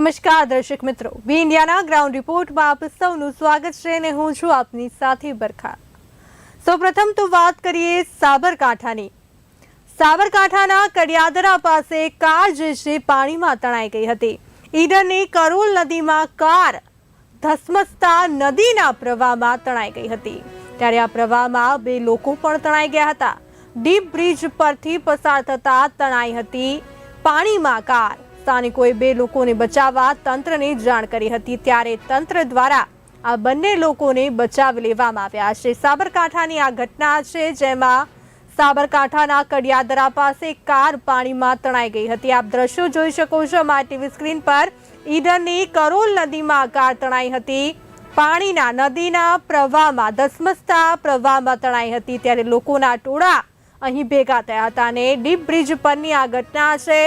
નમસ્કાર, દર્શક મિત્રો. બી ઇન્ડિયાના ગ્રાઉન્ડ રિપોર્ટમાં આપ સૌનું સ્વાગત છે અને હું છું આપની સાથે બરખા. સૌપ્રથમ તો વાત કરીએ સાબરકાંઠાની. સાબરકાંઠાના કડિયાદરા પાસે કાર જે છે પાણીમાં તણાઈ ગઈ હતી. ઈડરની કરોલ નદીમાં કાર ધસમસતા નદીના પ્રવાહમાં તણાઈ ગઈ હતી. ત્યારે આ પ્રવાહમાં બે લોકો પણ તણાઈ ગયા હતા. ડીપ બ્રિજ પરથી પસાર થતા તણાઈ હતી પાણીમાં કાર. સ્થાનિકોએ બે લોકોને બચાવવા તંત્રને જાણ કરી હતી, ત્યારે તંત્ર દ્વારા આ બંને લોકોને બચાવી લેવામાં આવ્યા છે. સાબરકાંઠાની આ ઘટના છે, જેમાં સાબરકાંઠાના કડિયાદરા પાસે કાર પાણીમાં તણાઈ ગઈ હતી. આપ દ્રશ્યો જોઈ શકો છો અમારા ટીવી સ્ક્રીન પર ઈડરની કરોલ નદીમાં કાર તણાઈ હતી. પાણીના નદીના પ્રવાહમાં, ધસમસતા પ્રવાહમાં તણાઈ હતી, ત્યારે લોકોના ટોળા અહીં ભેગા થયા હતા અને ડીપ બ્રિજ પરની આ ઘટના છે.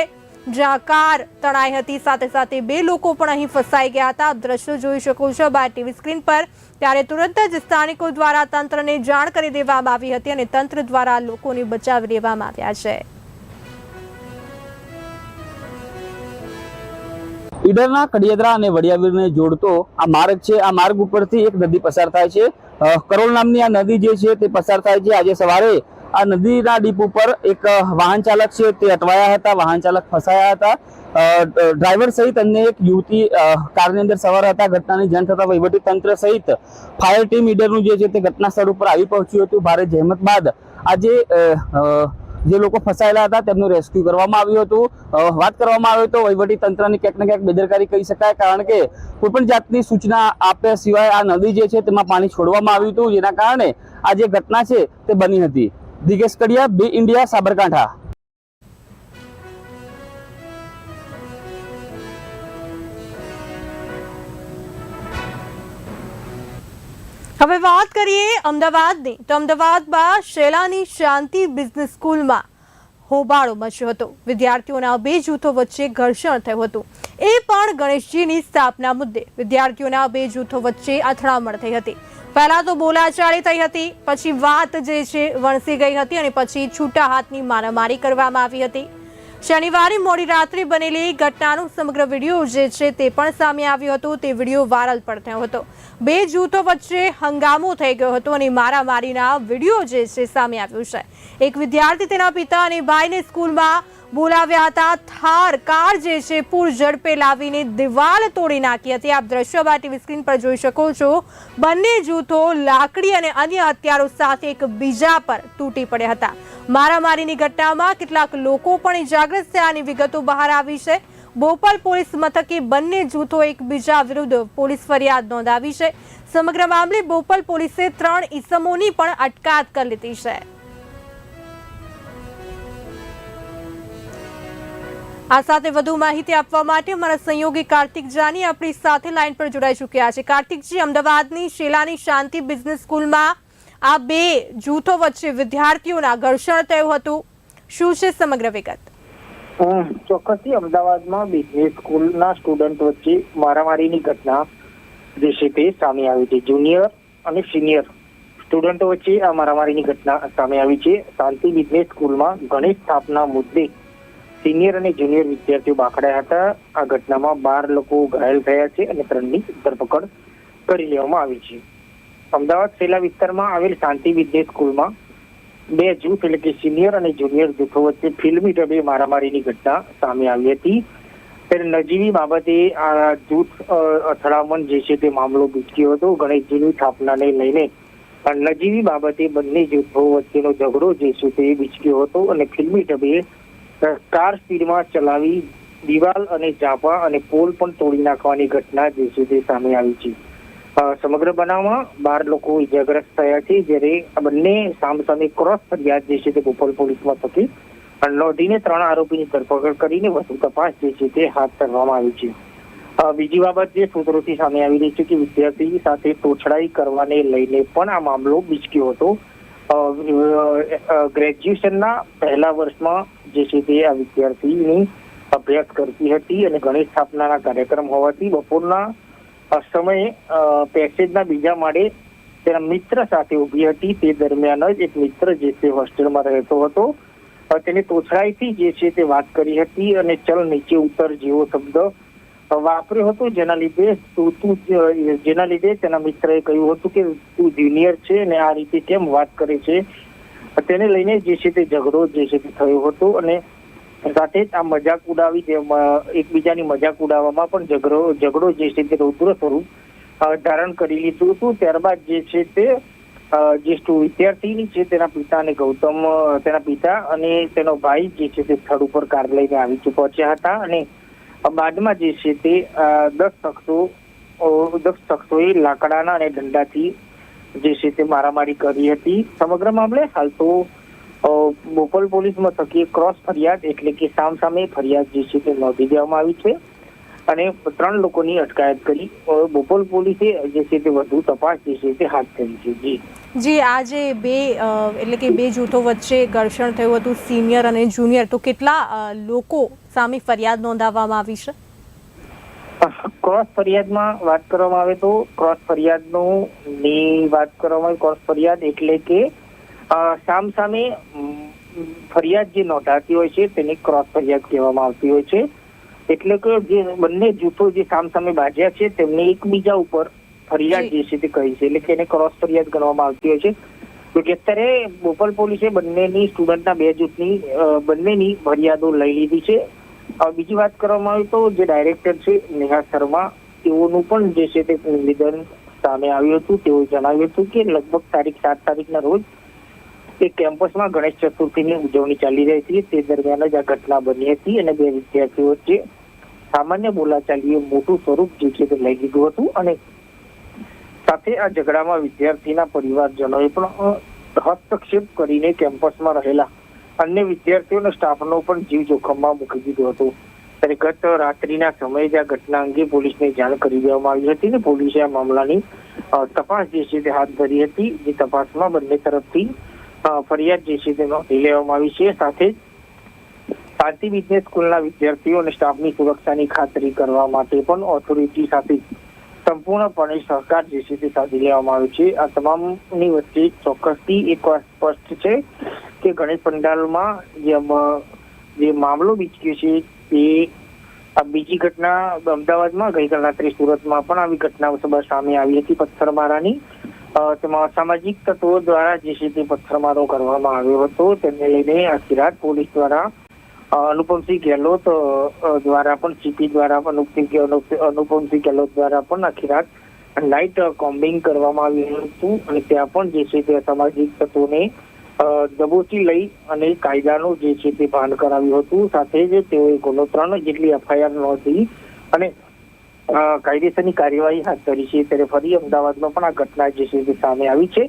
જ્યાં કાર તણાઈ હતી. સાથે સાથે બે લોકો પણ અહીં ફસાઈ ગયા હતા. દ્રશ્યો જોઈ શકો છો બાર ટીવી સ્ક્રીન પર. ત્યારે તુરંત જ સ્થાનિકો દ્વારા તંત્રને જાણ કરી દેવામાં આવી હતી અને તંત્ર દ્વારા લોકોને બચાવી લેવામાં આવ્યા છે. ઈડરના કડિયાદરા અને વડિયાવીરને જોડતો આ માર્ગ છે. આ માર્ગ ઉપરથી એક નદી પસાર થાય છે. કરોલ નામની આ નદી જે છે તે પસાર થાય છે. આજે સવારે આ નદીના ડીપ ઉપર એક વાહન ચાલક છે, તે અટવાયા હતા, વાહન ચાલક ફસાયા હતા. ડ્રાઈવર સહિત અન્ય એક યુવતી કારની અંદર સવાર હતા. ઘટનાની જાણ થતા તંત્ર સહિત ફાયર ટીમ લીડરનું જે છે તે ઘટના સ્થળ ઉપર આવી પહોંચ્યું હતું. ભારે જહેમત બાદ આજે જે લોકો ફસાયેલા હતા તેમનું રેસ્ક્યુ કરવામાં આવ્યું હતું. વાત કરવામાં આવે તો વહીવટી તંત્રની ક્યાંક ને ક્યાંક બેદરકારી કહી શકાય, કારણ કે કોઈપણ જાતની સૂચના આપ્યા સિવાય આ નદી જે છે તેમાં પાણી છોડવામાં આવ્યું હતું. જેના કારણે આ જે ઘટના છે તે બની હતી. દિગેશ કડિયા, બી ઇન્ડિયા, સાબરકાંઠા. હવે વાત કરીએ અમદાવાદની. તો અમદાવાદમાં શેલાની શાંતિ બિઝનેસ સ્કૂલમાં હોબાળો મચ્યો હતો. વિદ્યાર્થીઓના બે જૂથો વચ્ચે ઘર્ષણ થયું હતું. એ પણ ગણેશજીની સ્થાપના મુદ્દે વિદ્યાર્થીઓના બે જૂથો વચ્ચે અથડામણ થઈ હતી. પહેલા તો બોલાચાળી થઈ હતી, પછી વાત જે છે વણસી ગઈ હતી અને પછી છૂટા હાથની મારામારી કરવામાં આવી હતી. શનિવારે મોડી રાત્રે બનેલી ઘટનાનો સમગ્ર વીડિયો જે છે તે પણ સામે આવ્યો હતો. તે વીડિયો વાયરલ પણ થયો હતો. બે જૂથો વચ્ચે હંગામો થઈ ગયો હતો અને મારામારીના વીડિયો જે છે સામે આવ્યો છે. એક વિદ્યાર્થી તેના પિતા અને ભાઈને સ્કૂલમાં બોલાવ્યા હતા. થાર, કાર જે છે, પૂર ઝડપે લાવીને દિવાલ તોડી નાખી હતી. આપ દ્રશ્યો બા ટીવી સ્ક્રીન પર જોઈ શકો છો. બંને જૂથો લાકડી અને અન્ય હથિયારો સાથે એક બીજા પર તૂટી પડ્યા હતા. મારામારીની ઘટનામાં કેટલાક લોકો પણ ઇજાગ્રસ્ત થયાની વિગતો બહાર આવી છે. બોપલ પોલીસ મથકે બંને જૂથો એકબીજા વિરુદ્ધ પોલીસ ફરિયાદ નોંધાવી છે. સમગ્ર મામલે બોપલ પોલીસે ત્રણ ઈસમોની પણ અટકાયત કરી લીધી છે. આ સાથે વધુ માહિતી આપવા માટે અમારા સહયોગી કાર્તિક જાની આપણી સાથે લાઈન પર જોડાઈ ચૂક્યા છે. કાર્તિકજી, અમદાવાદની શેલાની શાંતિ બિઝનેસ સ્કૂલમાં આ બે જૂથો વચ્ચે વિદ્યાર્થીઓના ઘર્ષણ થયું હતું. શું છે સમગ્ર વિગત? ચોક્કસથી અમદાવાદમાં બિઝનેસ સ્કૂલના સ્ટુડન્ટ વચ્ચે મારામારીની ઘટના જે તે સામે આવી છે. જુનિયર અને સિનિયર સ્ટુડન્ટો વચ્ચે આ મારામારીની ઘટના સામે આવી છે. શાંતિ બિઝનેસ સ્કૂલમાં ગણેશ સ્થાપના મુદ્દે સિનિયર અને જુનિયર વિદ્યાર્થીઓ બાખડાયા હતા. આ ઘટનામાં બાર લોકો ઘાયલ થયા છે અને ત્રણની ધરપકડ કરી લેવામાં આવી છે. અમદાવાદ સેલા વિસ્તારમાં આવેલ શાંતિ વિદ્યા સ્કૂલમાં બે જૂથ એટલે કે સિનિયર અને જુનિયર જૂથો વચ્ચે ફિલ્મી ઢબે મારામારીની ઘટના સામે આવી હતી. ત્યારે નજીવી બાબતે આ જૂથ અથડામણ જે છે તે મામલો ગુજક્યો હતો. ગણેશજીની સ્થાપનાને લઈને નજીવી બાબતે બંને જૂથો વચ્ચેનો ઝઘડો જે છે તે બીચક્યો હતો અને ફિલ્મી ઢબે કાર સ્પીડમાં ચલાવી દિવાલ અને ઝાપા અને પોલ પણ તોડી નાખવાની ઘટના જે છે તે સામે આવી છે. સમગ્ર બનાવમાં બાર લોકો ઇજાગ્રસ્ત થયા છે, જ્યારે બંને સામસામે ક્રોસ ફરિયાદ જે છે તે બોપલ પોલીસમાં થતી નોંધીને ત્રણ આરોપીની ધરપકડ કરીને વધુ તપાસ જે છે તે હાથ ધરવામાં આવી છે. બીજી બાબત જે સૂત્રોથી સામે આવી રહી છે કે વિદ્યાર્થી સાથે તોછડાઈ કરવાને લઈને પણ આ મામલો બીચક્યો હતો. ગ્રેજ્યુએશનના પહેલા વર્ષમાં જે છે તે આ વિદ્યાર્થીની અભ્યાસ કરતી હતી અને ગણેશ સ્થાપનાના કાર્યક્રમ હોવાથી બપોરના સમયે પેસેજના બીજા માળે તેના મિત્ર સાથે ઊભી હતી. તે દરમિયાન જ એક મિત્ર જે છે હોસ્ટેલમાં રહેતો હતો. તેને તોછડાઈથી જે છે તે વાત કરી હતી અને ચલ નીચે ઉતર જેવો શબ્દ વાપર્યો હતો. જેના લીધે તું જેના લીધે તેના મિત્રએ કહ્યું હતું કે તું જુનિયર છે અને આ રીતે કેમ વાત કરે છે? તેને લઈને જે છે તે ઝઘડો જે છે તે થયો હતો અને સાથે જ આ મજાક ઉડાવી એકબીજાની મજાક ઉડાવવામાં પણ ઝઘડો ઝઘડો જે છે તે રૌદ્ર સ્વરૂપ ધારણ કરી લીધું હતું. ત્યારબાદ જે છે તે જે વિદ્યાર્થીની છે તેના પિતા અને ગૌતમ તેના પિતા અને તેનો ભાઈ જે છે તે સ્થળ ઉપર કાર લઈને આવી પહોંચ્યા હતા અને બાદમાં જે છે તે દસ શખ્સો દસ શખ્સોએ લાકડાના અને દંડાથી જે છે તે મારામારી કરી હતી. સમગ્ર મામલે હાલ તો બોપલ પોલીસ મથકે ક્રોસ ફરિયાદ એટલે કે સામ સામે ફરિયાદ જે છે તે નોંધી દેવામાં આવી છે. અને ત્રણ લોકોની અટકાયત કરી. બોપલ પોલીસે જે છે તે વધુ તપાસ જે છે તે હાથ ધરી છે. જી. જી આજે બે એટલે કે બે જૂથો વચ્ચે ઘર્ષણ થયું હતું સિનિયર અને જુનિયર. તો કેટલા લોકો સામે ફરિયાદ નોંધાવવામાં આવી છે? ક્રોસ ફરિયાદમાં વાત કરવામાં આવે તો ક્રોસ ફરિયાદનું વાત કરવામાં આવે ક્રોસ ફરિયાદ એટલે કે સામ સામે ફરિયાદ જે નોંધાતી હોય છે તેને ક્રોસ ફરિયાદ કહેવામાં આવતી હોય છે. એટલે કે જે બંને જૂથો જે સામ સામે બાજ્યા છે તેમને એકબીજા ઉપર ફરિયાદ જે છે તે કહી છે. એટલે કે એને ક્રોસ ફરિયાદ ગણવામાં આવતી હોય છે. તો કે અત્યારે બોપલ પોલીસે બંનેની, સ્ટુડન્ટના બે જૂથની બંનેની ફરિયાદો લઈ લીધી છે. બીજી વાત કરવામાં આવે તો જે ડાયરેક્ટર છે નેહા શર્મા, તેઓનું પણ જે છે તે નિવેદન સામે આવ્યું હતું. તેઓએ જણાવ્યું હતું કે લગભગ તારીખ સાત તારીખના રોજ તે કેમ્પસમાં ગણેશ ચતુર્થીની ઉજવણી ચાલી રહી હતી. તે દરમિયાન જ આ ઘટના બની હતી અને બે વિદ્યાર્થીઓ વચ્ચે સામાન્ય બોલાચાલીએ મોટું સ્વરૂપ જે છે તે લઈ લીધું હતું અને સાથે આ ઝઘડામાં વિદ્યાર્થીના પરિવારજનોએ પણ હસ્તક્ષેપ કરીને કેમ્પસમાં રહેલા અન્ય વિદ્યાર્થીઓ અને સ્ટાફનો પણ જીવ જોખમમાં મૂકી દીધો હતો. ત્યારે ગત રાત્રિના સમયે જ આ ઘટના અંગે પોલીસને જાણ કરી દેવામાં આવી હતી ને પોલીસે આ મામલાની તપાસ જે છે તે હાથ ધરી હતી. જે તપાસમાં બંને તરફથી ફરિયાદ જે છે તે નોંધી લેવામાં આવી છે. સાથે જ શાંતિ બિઝનેસ સ્કૂલના વિદ્યાર્થીઓ અને સ્ટાફની સુરક્ષાની ખાતરી કરવા માટે પણ ઓથોરિટી સાથે સંપૂર્ણપણે સહકાર જે છે તે સાધી લેવામાં આવ્યો છે. આ તમામની વચ્ચે ચોક્કસથી એક વાત સ્પષ્ટ છે. કે ગણેશ પંડાલમાં જે મામલો બીચ્યો છે તે આ બીજી ઘટના અમદાવાદમાં ગઈકાલ રાત્રે સુરતમાં પણ આવી ઘટના સામે આવી હતી પથ્થરમારાની. તેમાં અસામાજિક તત્વો દ્વારા જે છે તે પથ્થરમારો કરવામાં આવ્યો હતો. તેને લઈને આ સિરાજ પોલીસ દ્વારા અનુપમસિંહ ગેહલોત દ્વારા પણ, સીપી દ્વારા પણ, અનુપસિંહ અનુપમસિંહ ગેહલોત દ્વારા પણ આખી રાત નાઇટ કોમ્બિંગ કરવામાં આવ્યું હતું. અને ત્યાં પણ જે છે તે અસામાજિક તત્વોને દબોચી લઈ અને કાયદાનું જે છે તે ભાન કરાવ્યું હતું. સાથે જ તેઓએ ગુનો ત્રણ જેટલી એફઆઈઆર નોંધી અને કાયદેસરની કાર્યવાહી હાથ ધરી છે. ત્યારે ફરી અમદાવાદમાં પણ આ ઘટના જે છે તે સામે આવી છે.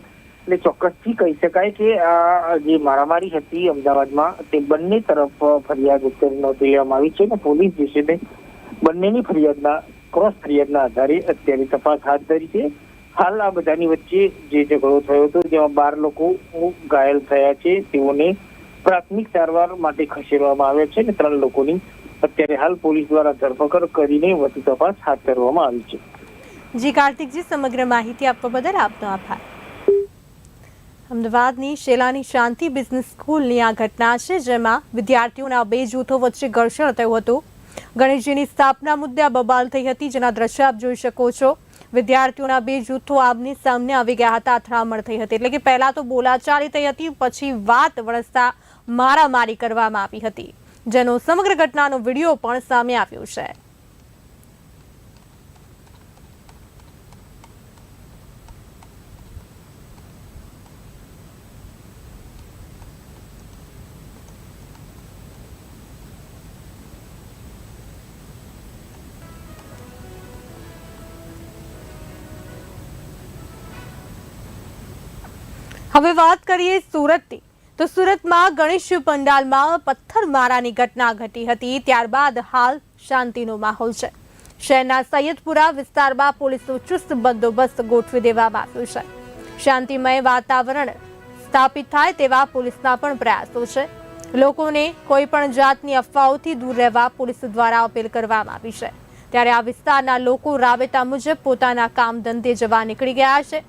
એટલે ચોક્કસથી કહી શકાય કે આ જે મારામારી હતી અમદાવાદમાં, તે બંને તરફ ફરિયાદ અત્યારે નોંધી લેવામાં આવી છે અને પોલીસ જે છે તે બંનેની ફરિયાદના, ક્રોસ ફરિયાદના આધારે અત્યારે તપાસ હાથ ધરી છે. હાલ આ બધાની વચ્ચે જે ઝઘડો થયો હતો, જેમાં બાર લોકો ઘાયલ થયા છે. તેઓને પ્રાથમિક સારવાર માટે ખસેડવામાં આવ્યા છે અને ત્રણ લોકોની અત્યારે હાલ પોલીસ દ્વારા ધરપકડ કરીને વધુ તપાસ હાથ ધરવામાં આવી છે. જી, કાર્તિકજી, સમગ્ર માહિતી આપવા બદલ આપનો આભાર. અમદાવાદની શેલાની શાંતિ બિઝનેસ સ્કૂલની આ ઘટના છે, જેમાં વિદ્યાર્થીઓના બે જૂથો વચ્ચે ઘર્ષણ થયું હતું. ગણેશજીની સ્થાપના મુદ્દે બબાલ થઈ હતી, જેના દ્રશ્ય આપ જોઈ શકો છો. વિદ્યાર્થીઓના બે જૂથો આમને સામને આવી ગયા હતા, અથડામણ થઈ હતી. એટલે કે પહેલા તો બોલાચાલી થઈ હતી, પછી વાત વરસતા મારામારી કરવામાં આવી હતી. જેનો સમગ્ર ઘટનાનો વીડિયો પણ સામે આવ્યો છે. હવે વાત કરીએ સુરતની. તો સુરતમાં ગણેશ પંડાલમાં પથ્થરમારાની ઘટના ઘટી હતી, ત્યારબાદ હાલ શાંતિનો માહોલ છે. શહેરના સૈયદપુરા વિસ્તારમાં પોલીસનો ચુસ્ત બંદોબસ્ત ગોઠવી દેવામાં આવ્યો છે. શાંતિમય વાતાવરણ સ્થાપિત થાય તેવા પોલીસના પણ પ્રયાસો છે. લોકોને કોઈ પણ જાતની અફવાઓથી દૂર રહેવા પોલીસ દ્વારા અપીલ કરવામાં આવી છે. ત્યારે આ વિસ્તારના લોકો રાબેતા મુજબ પોતાના કામ ધંધે જવા નીકળી ગયા છે.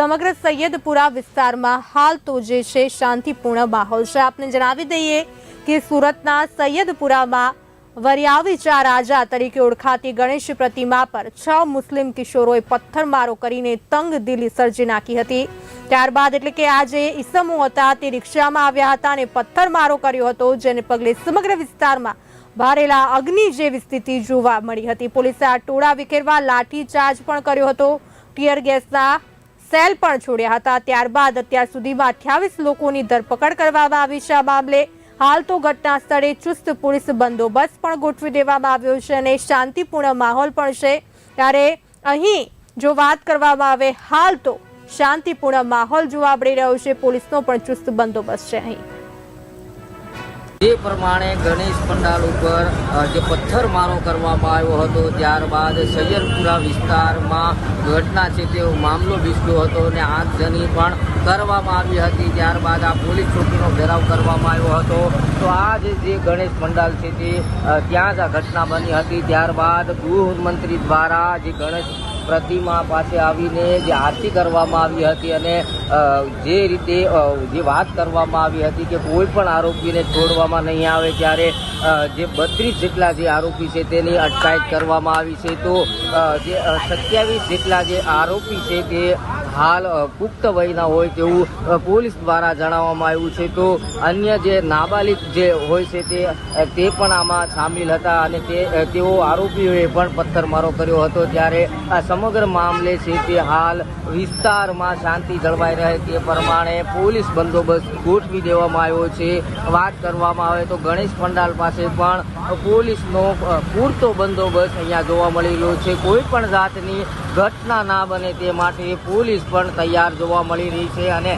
સમગ્ર સૈયદપુરા વિસ્તારમાં હાલ તો જે છે શાંતિપૂર્ણ માહોલ છે. આપને જણાવી દઈએ કે સુરતના સૈયદપુરામાં વરિયાવી ચા રાજા તરીકે ઓળખાતી ગણેશ પ્રતિમા પર છ મુસ્લિમ કિશોરોએ પથ્થરમારો કરીને તંગ દિલી સર્જી નાખી હતી. ત્યારબાદ એટલે કે આજે ઈસમો હતા તે રિક્ષામાં આવ્યા હતા અને પથ્થરમારો કર્યો હતો, જેને પગલે સમગ્ર વિસ્તારમાં ભારેલા અગ્નિ જેવી સ્થિતિ જોવા મળી હતી. પોલીસે આ ટોળા વિખેરવા લાઠી ચાર્જ પણ કર્યો હતો. ટીયર ગેસના સેલ પણ છોડ્યા હતા. ત્યારબાદ અત્યાર સુધીમાં અઠ્યાવીસ લોકોની ધરપકડ કરવામાં આવી છે આ મામલે. હાલ તો ઘટના સ્થળે ચુસ્ત પોલીસ બંદોબસ્ત પણ ગોઠવી દેવામાં આવ્યો છે અને શાંતિપૂર્ણ માહોલ પણ છે. ત્યારે અહીં જો વાત કરવામાં આવે, હાલ તો શાંતિપૂર્ણ માહોલ જોવા મળી રહ્યો છે. પોલીસનો પણ ચુસ્ત બંદોબસ્ત છે અહીં. જે પ્રમાણે ગણેશ પંડાલ ઉપર જે પથ્થરમારો કરવામાં આવ્યો હતો, ત્યારબાદ સૈયદપુરા વિસ્તારમાં ઘટના છે તેવો મામલો વિસ્ક્યો હતો અને આગજની પણ કરવામાં આવી હતી. ત્યારબાદ આ પોલીસ ચોકીનો ઘેરાવ કરવામાં આવ્યો હતો. તો આ જે ગણેશ પંડાલ છે તે ત્યાં જ આ ઘટના બની હતી. ત્યારબાદ ગૃહમંત્રી દ્વારા જે ગણેશ પ્રતિમા પાસે આવીને જે આરતી કરવામાં આવી હતી અને જે રીતે જે વાત કરવામાં આવી હતી કે કોઈ પણ આરોપીને છોડવામાં નહીં આવે ત્યારે જે બત્રીસ જેટલા જે આરોપી છે તેની અટકાયત કરવામાં આવી છે. તો જે સત્યાવીસ જેટલા જે આરોપી છે તે હાલ પુખ્ત વયના હોય તેવું પોલીસ દ્વારા જણાવવામાં આવ્યું છે. તો, અન્ય જે નાબાલિક જે હોય છે તે તે પણ આમાં સામેલ હતા અને તે તેઓ આરોપીઓએ પણ પથ્થરમારો કર્યો હતો. ત્યારે આ સમગ્ર મામલે છે તે હાલ વિસ્તારમાં શાંતિ જળવાઈ રહે તે પ્રમાણે પોલીસ બંદોબસ્ત ગોઠવી દેવામાં આવ્યો છે. વાત કરવામાં આવે તો ગણેશ પંડાલ પાસે પણ પોલીસનો પૂરતો બંદોબસ્ત અહીંયા જોવા મળી રહ્યો છે. કોઈ પણ જાતની ઘટના ના બને તે માટે પોલીસ પણ તૈયાર જોવા મળી રહી છે અને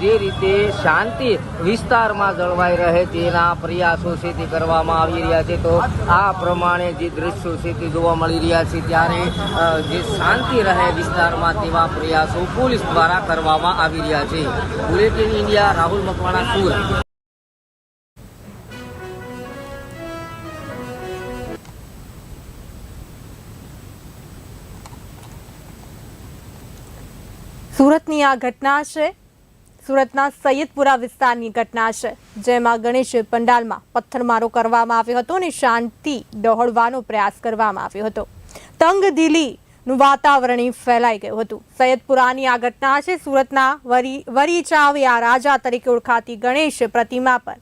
જે રીતે શાંતિ વિસ્તારમાં જળવાઈ રહે તેના પ્રયાસો છે તે કરવામાં આવી રહ્યા છે. તો આ પ્રમાણે જે દ્રશ્યો છે તે જોવા મળી રહ્યા છે ત્યારે જે શાંતિ રહે વિસ્તારમાં તેવા પ્રયાસો પોલીસ દ્વારા કરવામાં આવી રહ્યા છે. Bulletin India Rahul Makwana, Surat. સુરતની આ ઘટના છે. સુરતના સૈયદપુરા વિસ્તારની ઘટના છે. જેમાં ગણેશ પંડાલમાં પથ્થરમારો કરવામાં આવ્યો હતો અને શાંતિ ડહોળવાનો પ્રયાસ કરવામાં આવ્યો હતો. તંગદિલીનું વાતાવરણ ફેલાઈ ગયું હતું. સૈયદપુરાની આ ઘટના છે. સુરતના વરી વરીચાવ્યા રાજા તરીકે ઓળખાતી ગણેશ પ્રતિમા પર.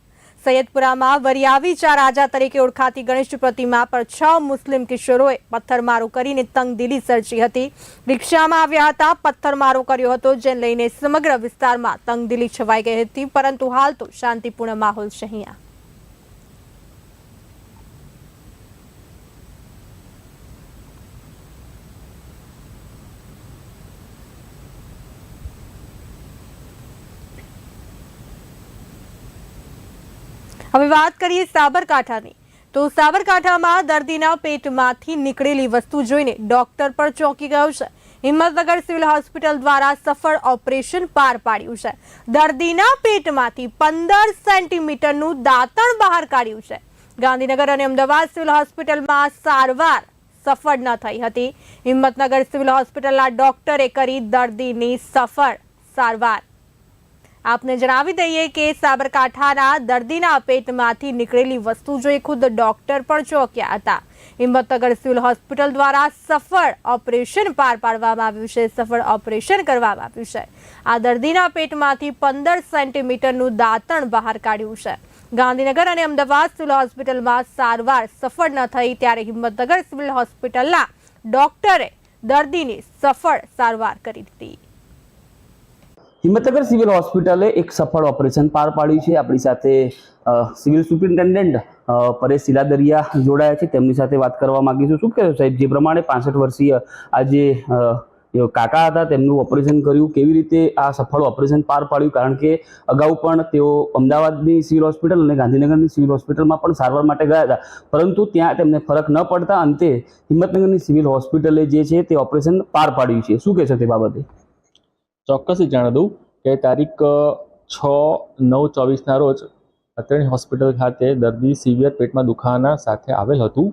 સૈયદપુરામાં વરિયાવીચા રાજા તરીકે ઓળખાતી ગણેશ પ્રતિમા પર છ મુસ્લિમ કિશોરોએ પથ્થરમારો કરીને તંગદિલી સર્જી હતી. રિક્ષામાં આવ્યા હતા, પથ્થરમારો કર્યો હતો જેને લઈને સમગ્ર વિસ્તારમાં તંગદિલી છવાઈ ગઈ હતી. પરંતુ હાલ તો શાંતિપૂર્ણ માહોલ છે અહીંયા. હવે વાત કરીએ સાબરકાંઠાની. તો સાબરકાંઠામાં દર્દીના પેટમાંથી નીકળેલી વસ્તુ જોઈને ડોક્ટર પણ ચોંકી ગયો છે. હિંમતનગર સિવિલ હોસ્પિટલ દ્વારા સફળ ઓપરેશન પાર પાડ્યું છે. દર્દીના પેટમાંથી પંદર સેન્ટીમીટરનું દાંતણ બહાર કાઢ્યું છે. ગાંધીનગર અને અમદાવાદ સિવિલ હોસ્પિટલમાં સારવાર સફળ ન થઈ હતી. હિંમતનગર સિવિલ હોસ્પિટલના ડોક્ટરે કરી દર્દીની સફળ સારવાર. આપને જણાવી દઈએ કે સાબરકાંઠાના દર્દીના પેટમાંથી નીકળેલી વસ્તુ જોઈ ખુદ ડોક્ટર પણ ચોંક્યા હતા. હિંમતનગર સિવિલ હોસ્પિટલ દ્વારા સફળ ઓપરેશન પાર પાડવામાં આવ્યું છે. સફળ ઓપરેશન કરવામાં આવ્યું છે. આ દર્દીના પેટમાંથી પંદર સેન્ટીમીટરનું દાંતણ બહાર કાઢ્યું છે. ગાંધીનગર અને અમદાવાદ સિવિલ હોસ્પિટલમાં સારવાર સફળ ન થઈ ત્યારે હિંમતનગર સિવિલ હોસ્પિટલના ડોક્ટરે દર્દીની સફળ સારવાર કરી હતી. હિંમતનગર સિવિલ હોસ્પિટલે એક સફળ ઓપરેશન પાર પાડ્યું છે. આપણી સાથે સિવિલ સુપ્રિન્ટેન્ડન્ટ પરેશ સિલાદરિયા જોડાયા છે. તેમની સાથે વાત કરવા માંગીશું. શું કહેશો સાહેબ? જે પ્રમાણે પાસઠ વર્ષીય આ જે કાકા હતા, તેમનું ઓપરેશન કર્યું. કેવી રીતે આ સફળ ઓપરેશન પાર પાડ્યું? કારણ કે અગાઉ પણ તેઓ અમદાવાદની સિવિલ હોસ્પિટલ અને ગાંધીનગરની સિવિલ હોસ્પિટલમાં પણ સારવાર માટે ગયા હતા. પરંતુ ત્યાં તેમને ફરક ન પડતા અંતે હિંમતનગરની સિવિલ હોસ્પિટલે જે છે તે ઓપરેશન પાર પાડ્યું છે. શું કહેશો તે બાબતે? ચોક્કસથી જાણી દઉં કે તારીખ છ, નવ, ચોવીસના રોજ અત્રેની હોસ્પિટલ ખાતે દર્દી સિવિયર પેટમાં દુખાવાના સાથે આવેલ હતું.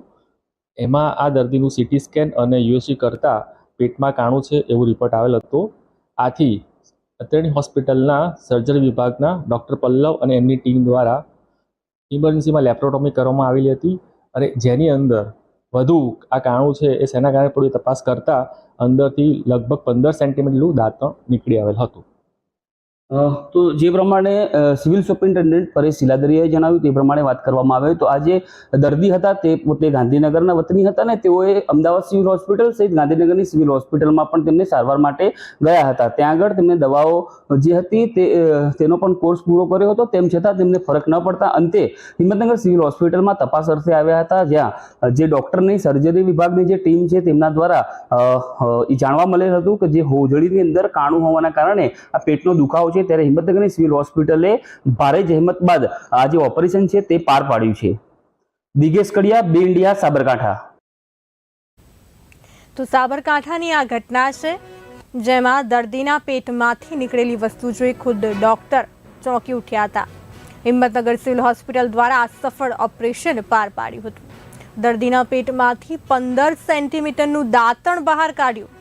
એમાં આ દર્દીનું સીટી સ્કેન અને યુએસજી કરતાં પેટમાં કાણું છે એવું રિપોર્ટ આવેલ હતો. આથી અત્રેની હોસ્પિટલના સર્જરી વિભાગના ડૉક્ટર પલ્લવ અને એમની ટીમ દ્વારા ઇમરજન્સીમાં લેપ્રોટોમી કરવામાં આવેલી હતી અને જેની અંદર વધુ આ કાણું છે એ શેના કારણે પડ્યું તપાસ કરતા અંદરથી લગભગ પંદર સેન્ટીમીટરનું દાંતણ નીકળી આવેલ હતું. તો જે પ્રમાણે સિવિલ સુપ્રિન્ટેન્ડન્ટ પરેશ સિલાદરિયાએ જણાવ્યું તે પ્રમાણે વાત કરવામાં આવે તો આજે દર્દી હતા તે પોતે ગાંધીનગરના વતની હતા ને તેઓએ અમદાવાદ સિવિલ હોસ્પિટલ સહિત ગાંધીનગરની સિવિલ હોસ્પિટલમાં પણ તેમને સારવાર માટે ગયા હતા. ત્યાં આગળ તેમને દવાઓ જે હતી તે તેનો પણ કોર્સ પૂરો કર્યો હતો. તેમ છતાં તેમને ફરક ન પડતા અંતે હિંમતનગર સિવિલ હોસ્પિટલમાં તપાસ અર્થે આવ્યા હતા. જ્યાં જે ડૉક્ટરની સર્જરી વિભાગની જે ટીમ છે તેમના દ્વારા જાણવા મળેલ હતું કે જે હોજડીની અંદર કાણું હોવાના કારણે આ પેટનો દુખાવો છે ત્યારે હિંમતનગરની સિવિલ હોસ્પિટલે ભારે જહેમત બાદ આ ઓપરેશન છે તે પાર પાડ્યું છે. દિગેશ કડિયા, બે ઇન્ડિયા, સાબરકાંઠા. તો સાબરકાંઠાની આ ઘટના છે, જેમાં દર્દીના પેટમાંથી નીકળેલી વસ્તુ જોઈ ખુદ ડોક્ટર ચોંકી ઉઠ્યા હતા. હિંમતનગર સિવિલ હોસ્પિટલ દ્વારા આ સફળ ઓપરેશન પાર પાડ્યું હતું. દર્દીના પેટમાંથી પંદર સેન્ટીમીટરનું દાંતણ બહાર કાઢ્યું.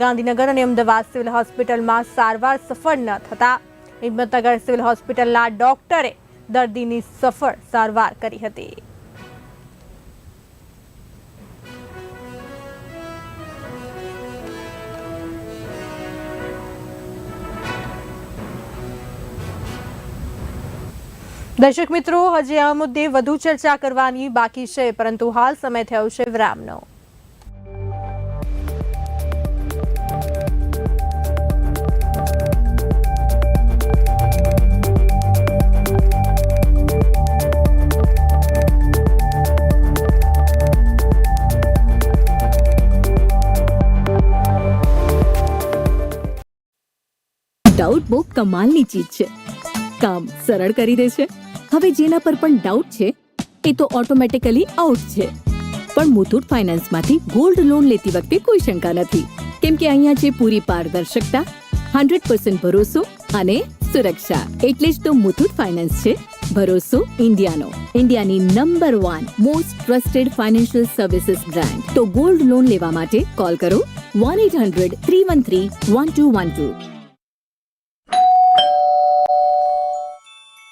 ગાંધીનગર અને અમદાવાદ સિવિલ હોસ્પિટલમાં સારવાર સફળ ન થતા. હિંમતનગર સિવિલ હોસ્પિટલના ડોક્ટરે દર્દીની સફળ સારવાર કરી હતી. દર્શક મિત્રો, હજી આ મુદ્દે વધુ ચર્ચા કરવાની બાકી છે, પરંતુ હાલ સમય થયો છે વિરામનો. બહુ કમાલની ચીજ છે. કામ સરળ કરી દે છે. હવે જેના પર પણ ડાઉટ છે, એ તો ઓટોમેટિકલી આઉટ છે. પણ મુથુટ ફાઇનાન્સમાંથી ગોલ્ડ લોન લેતી વખતે કોઈ શંકા નથી. કેમ કે અહીંયા છે પૂરી પારદર્શકતા હંડ્રેડ પર્સન્ટ ભરોસો અને સુરક્ષા. એટલે જ તો મુથુટ ફાઇનાન્સ છે ભરોસો ઇન્ડિયાનો. ઇન્ડિયાની number one most trusted financial services brand તો ગોલ્ડ લોન લેવા માટે કોલ કરો one eight hundred three one three one two one two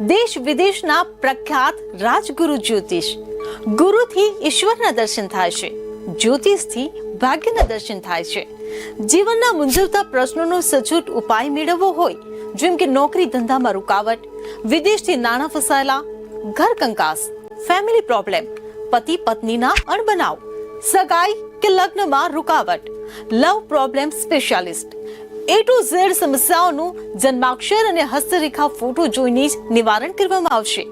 દેશ વિદેશના પ્રખ્યાત રાજગુરુ જ્યોતિષ. ગુરુથી ઈશ્વરના દર્શન થાય છે. જ્યોતિષથી ભાગ્યના દર્શન થાય છે. જીવનના મૂંઝવતા પ્રશ્નોનો સચોટ ઉપાય મેળવવો હોય, જેમ કે નોકરી ધંધામાં રૂકાવટ, વિદેશથી નાણાં ફસાયેલા, ઘર કંકાસ ફેમિલી પ્રોબ્લેમ પતિ પત્નીના અણબનાવ, સગાઈ કે લગ્નમાં રૂકાવટ love problem specialist A to Z સમસ્યાઓનું જન્માક્ષર અને હસ્તરેખા ફોટો જોઈને જ નિવારણ કરવામાં આવશે.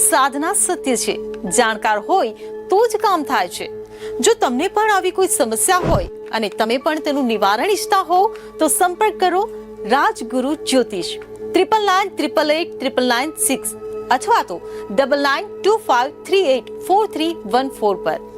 સાધના સત્ય છે. જાણકાર હોય તો જ કામ થાય છે. જો તમને પણ આવી કોઈ સમસ્યા હોય અને તમે પણ તેનું નિવારણ ઈચ્છતા હો, તો સંપર્ક કરો Rajguru Jyotish. Triple nine triple eight triple nine six અથવા તો double nine two five three eight four three one four પર.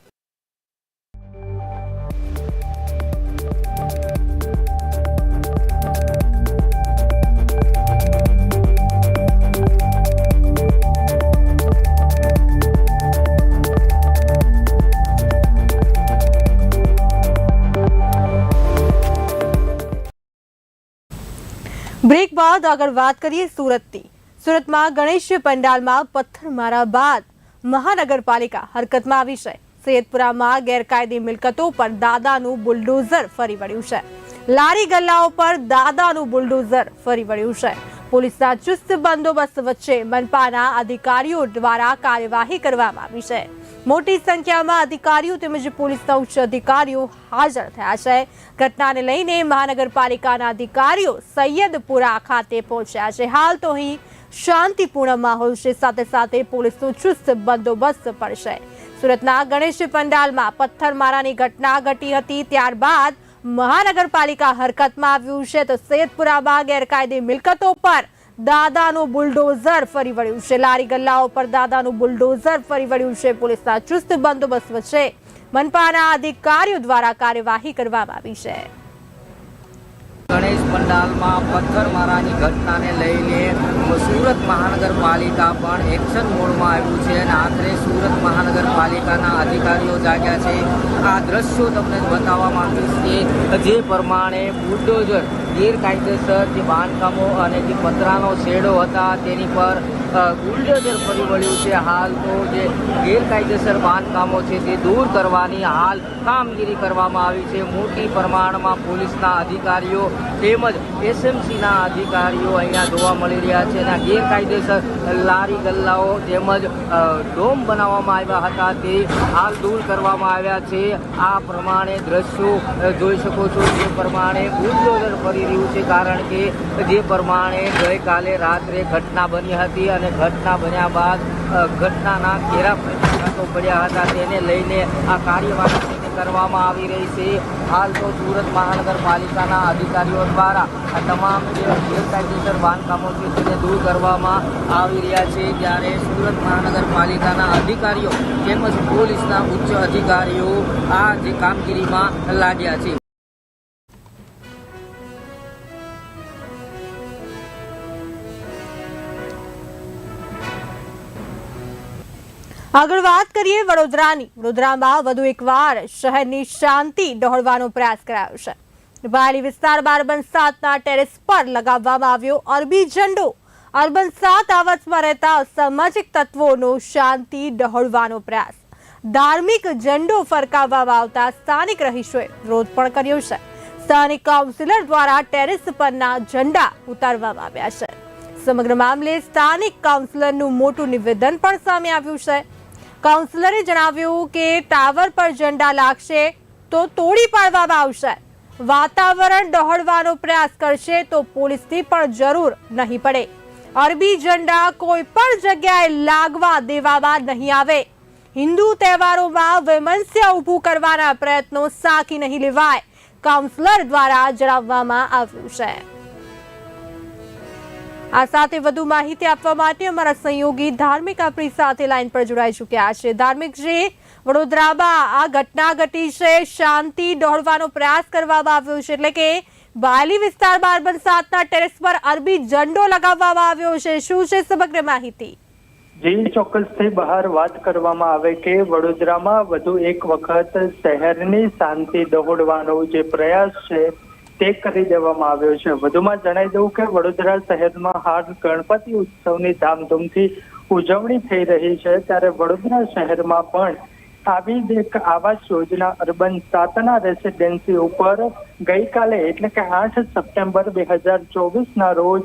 બ્રેક બાદ આગળ વાત કરીએ સુરતની. સુરતમાં ગણેશ પંડાલમાં પથ્થરમારા બાદ મહાનગરપાલિકા હરકતમાં આવી છે. સૈયદપુરામાં ગેરકાયદે મિલકતો પર દાદાનું બુલડોઝર ફરી વળ્યું છે. લારી ગલ્લાઓ પર દાદાનું બુલડોઝર ફરી વળ્યું છે. પોલીસના ચુસ્ત બંદોબસ્ત વચ્ચે મનપાના અધિકારીઓ દ્વારા કાર્યવાહી કરવામાં આવી છે. મોટી સંખ્યામાં અધિકારીઓ તેમજ પોલીસના ઉચ્ચ અધિકારીઓ હાજર થયા છે. ઘટનાને લઈને મહાનગરપાલિકાના અધિકારીઓ સૈયદપુરા ખાતે પહોંચ્યા છે. હાલ તો અહીં શાંતિપૂર્ણ માહોલ છે. સાથે સાથે પોલીસનો ચુસ્ત બંદોબસ્ત પણ છે. સુરતના ગણેશ પંડાલમાં પથ્થરમારાની ઘટના ઘટી હતી. ત્યારબાદ મહાનગરપાલિકા હરકતમાં આવ્યું છે. તો સૈયદપુરામાં ગેરકાયદે મિલકતો પર દાદાનું બુલડોઝર ફરી વળ્યું છે. લારી ગલ્લાઓ પર દાદાનું બુલડોઝર ફરી વળ્યું છે. પોલીસના ચુસ્ત બંદોબસ્ત વચ્ચે મનપાના અધિકારીઓ દ્વારા કાર્યવાહી કરવામાં આવી છે. ગણેશ પંડાલમાં પથ્થરમારાની ઘટનાને લઈને સુરત મહાનગરપાલિકા પણ એક્શન મોડમાં આવ્યું છે અને આખરે સુરત મહાનગરપાલિકાના અધિકારીઓ જાગ્યા છે. આ દ્રશ્યો તમને બતાવવા માંગીશ કે જે પ્રમાણે બુલડોઝર, ગેરકાયદેસર જે બાંધકામો અને જે પતરાનો શેડો હતા તેની પર બુલડોઝર ફરી વળ્યું છે. હાલ તો જે ગેરકાયદેસર બાંધકામો છે તે દૂર કરવાની હાલ કામગીરી કરવામાં આવી છે. મોટી પ્રમાણમાં પોલીસના અધિકારીઓ તેમજ એસએમસીના અધિકારીઓ અહીંયા જોવા મળી રહ્યા છે અને ગેરકાયદેસર લારી ગલ્લાઓ તેમજ ડોમ બનાવવામાં આવ્યા હતા તે હાલ દૂર કરવામાં આવ્યા છે. આ પ્રમાણે દ્રશ્યો જોઈ શકો છો જે પ્રમાણે બુલડોઝર ફરી રહ્યું છે કારણ કે જે પ્રમાણે ગઈકાલે રાત્રે ઘટના બની હતી અને ઘટના બન્યા બાદ ઘટનાના ઘેરા પ્રતિઘાતો પડ્યા હતા તેને લઈને આ કાર્યવાહી કરવામાં આવી રહી છે. હાલ તો સુરત મહાનગરપાલિકાના અધિકારીઓ દ્વારા આ તમામ જે ગેરકાયદેસર બાંધકામો છે તેને દૂર કરવામાં આવી રહ્યા છે. ત્યારે સુરત મહાનગરપાલિકાના અધિકારીઓ તેમજ પોલીસના ઉચ્ચ અધિકારીઓ આ જે કામગીરીમાં લાગ્યા છે. આગળ વાત કરીએ વડોદરાની. વડોદરામાં વધુ એકવાર શહેરની શાંતિ ડહોળવાનો પ્રયાસ કરાયો છે. વાયલી વિસ્તાર અર્બન સાતના ટેરેસ પર લગાવવામાં આવ્યો અરબી ઝંડો. અર્બન સાત આવાસમાં રહેતા સામાજિક તત્વોનો શાંતિ ડહોળવાનો પ્રયાસ. ધાર્મિક ઝંડો ફરકાવવામાં આવતા સ્થાનિક રહીશોએ વિરોધ પણ કર્યો છે. સ્થાનિક કાઉન્સિલર દ્વારા ટેરેસ પરના ઝંડા ઉતારવામાં આવ્યા છે. સમગ્ર મામલે સ્થાનિક કાઉન્સિલરનું મોટું નિવેદન પણ સામે આવ્યું છે. કાઉન્સિલરે જણાવ્યું કે ટાવર પર ઝંડા લાગશે તો તોડી પાડવામાં આવશે. વાતાવરણ ડહોળવાનો પ્રયાસ કરશે તો પોલીસની પણ જરૂર નહીં પડે. અરબી ઝંડા કોઈ પણ જગ્યાએ લાગવા દેવામાં નહીં આવે. હિન્દુ તહેવારોમાં વૈમનસ્ય ઊભું કરવાના પ્રયત્નો સાખી નહીં લેવાય. કાઉન્સિલર દ્વારા જણાવવામાં આવ્યું છે. આ સાથે વધુ માહિતી આપવા માટે અમારા સહયોગી ધાર્મિક આપણી સાથે લાઈન પર જોડાઈ ચૂક્યા છે. ધાર્મિક જે વડોદરામાં આ ઘટના ઘટી છે, શાંતિ દોડવાનો પ્રયાસ કરવામાં આવ્યો છે. એટલે કે બાયલી વિસ્તારમાં અર્બન સાતના ટેરેસ પર અરબી ઝંડો લગાવવામાં આવ્યો છે. શું છે સમગ્ર માહિતી? જે ચોક્કસથી બહાર વાત કરવામાં આવે કે વડોદરામાં વધુ એક વખત શહેરની શાંતિ દોડવાનો જે પ્રયાસ છે તે કરી દેવામાં આવ્યો છે. વધુમાં જણાવી દઉં કે વડોદરા શહેરમાં હાલ ગણપતિ ઉત્સવની ધામધૂમથી ઉજવણી થઈ રહી છે. ત્યારે વડોદરા શહેરમાં પણ આવી જ એક આવાસ યોજના અર્બન સાતના રેસિડેન્સી ઉપર ગઈકાલે એટલે કે આઠ સપ્ટેમ્બર બે હજાર ચોવીસના રોજ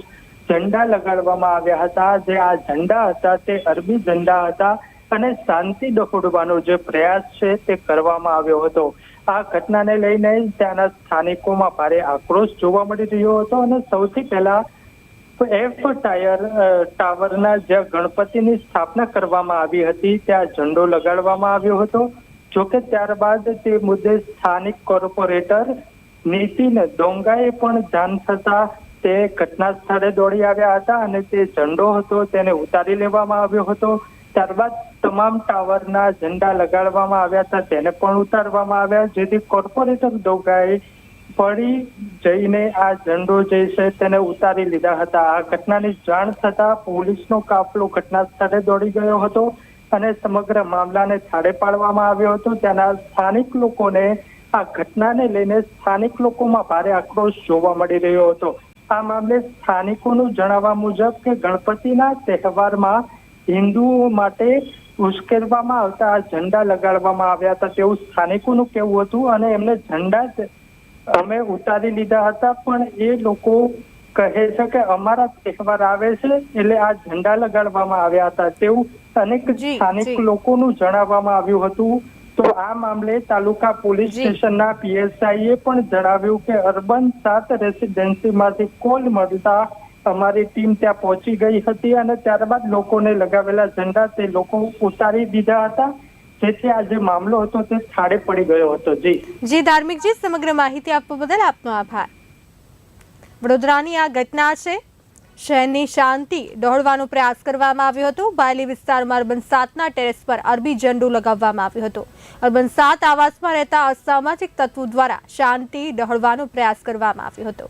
ઝંડા લગાડવામાં આવ્યા હતા. જે આ ઝંડા હતા તે અરબી ઝંડા હતા અને શાંતિ દોહડવાનો જે પ્રયાસ છે તે કરવામાં આવ્યો હતો. આ ઘટનાને લઈને ત્યાંના સ્થાનિકોમાં ભારે આક્રોશ જોવા મળી રહ્યો હતો અને સૌથી પહેલા એફ ટાયર ટાવરના જ્યાં ગણપતિની સ્થાપના કરવામાં આવી હતી, ત્યાં ઝંડો લગાડવામાં આવ્યો હતો. જોકે ત્યારબાદ તે મુદ્દે સ્થાનિક કોર્પોરેટર નીતિન ડોંગાએ પણ જાણ થતા તે ઘટના સ્થળે દોડી આવ્યા હતા અને તે ઝંડો હતો, તેને ઉતારી લેવામાં આવ્યો હતો. ત્યારબાદ તમામ ટાવરના ઝંડા લગાડવામાં આવ્યા હતા. તેને પણ ઉતારવામાં આવ્યા. જેથી કોર્પોરેટર દોગાએ પડી જઈને આ ઝંડો જે છે તેને ઉતારી લીધા હતા. આ ઘટનાની જાણ થતા પોલીસનો કાફલો ઘટના સ્થળે દોડી ગયો હતો અને સમગ્ર મામલાને થાળે પાડવામાં આવ્યો હતો. ત્યાંના સ્થાનિક લોકોને આ ઘટનાને લઈને સ્થાનિક લોકોમાં ભારે આક્રોશ જોવા મળી રહ્યો હતો. આ મામલે સ્થાનિકોનું જણાવવા મુજબ કે ગણપતિના તહેવારમાં હિન્દુઓ માટે ઉશ્કેરવામાં આવતા આ ઝંડા લગાડવામાં આવ્યા હતા તેવું સ્થાનિકોનું કહેવું હતું અને એમને ઝંડા અમે ઉતારી લીધા હતા પણ એ લોકો કહે છે કે અમારા તહેવાર આવે છે એટલે આ ઝંડા લગાડવામાં આવ્યા હતા તેવું અનેક સ્થાનિક. લોકોનું જણાવવામાં આવ્યું હતું તો આ મામલે તાલુકા પોલીસ. સ્ટેશનના પીએસઆઈએ પણ જણાવ્યું કે અર્બન સાત રેસિડેન્સીમાંથી કોલ મળતા અમારી ટીમ ત્યાં પહોંચી ગઈ હતી અને ત્યારબાદ લોકોને લગાવેલા ઝંડા તે લોકો ઉતારી દીધા હતા. જેથી આ જે મામલો હતો તે થાળે પડી ગયો હતો. જી. જી ધાર્મિકજી સમગ્ર માહિતી આપવા બદલ આપનો આભાર. વડોદરાની આ ઘટના છે. શહેરની શાંતિ દોહડવાનો પ્રયાસ કરવામાં આવ્યો હતો. બાયલી વિસ્તારમાં અર્બન સાતના ટેરેસ પર અરબી ઝંડો લગાવવામાં આવ્યો હતો. અર્બન સાત આવાસમાં રહેતા અસામાજિક તત્વો દ્વારા શાંતિ દોહડવાનો પ્રયાસ કરવામાં આવ્યો હતો.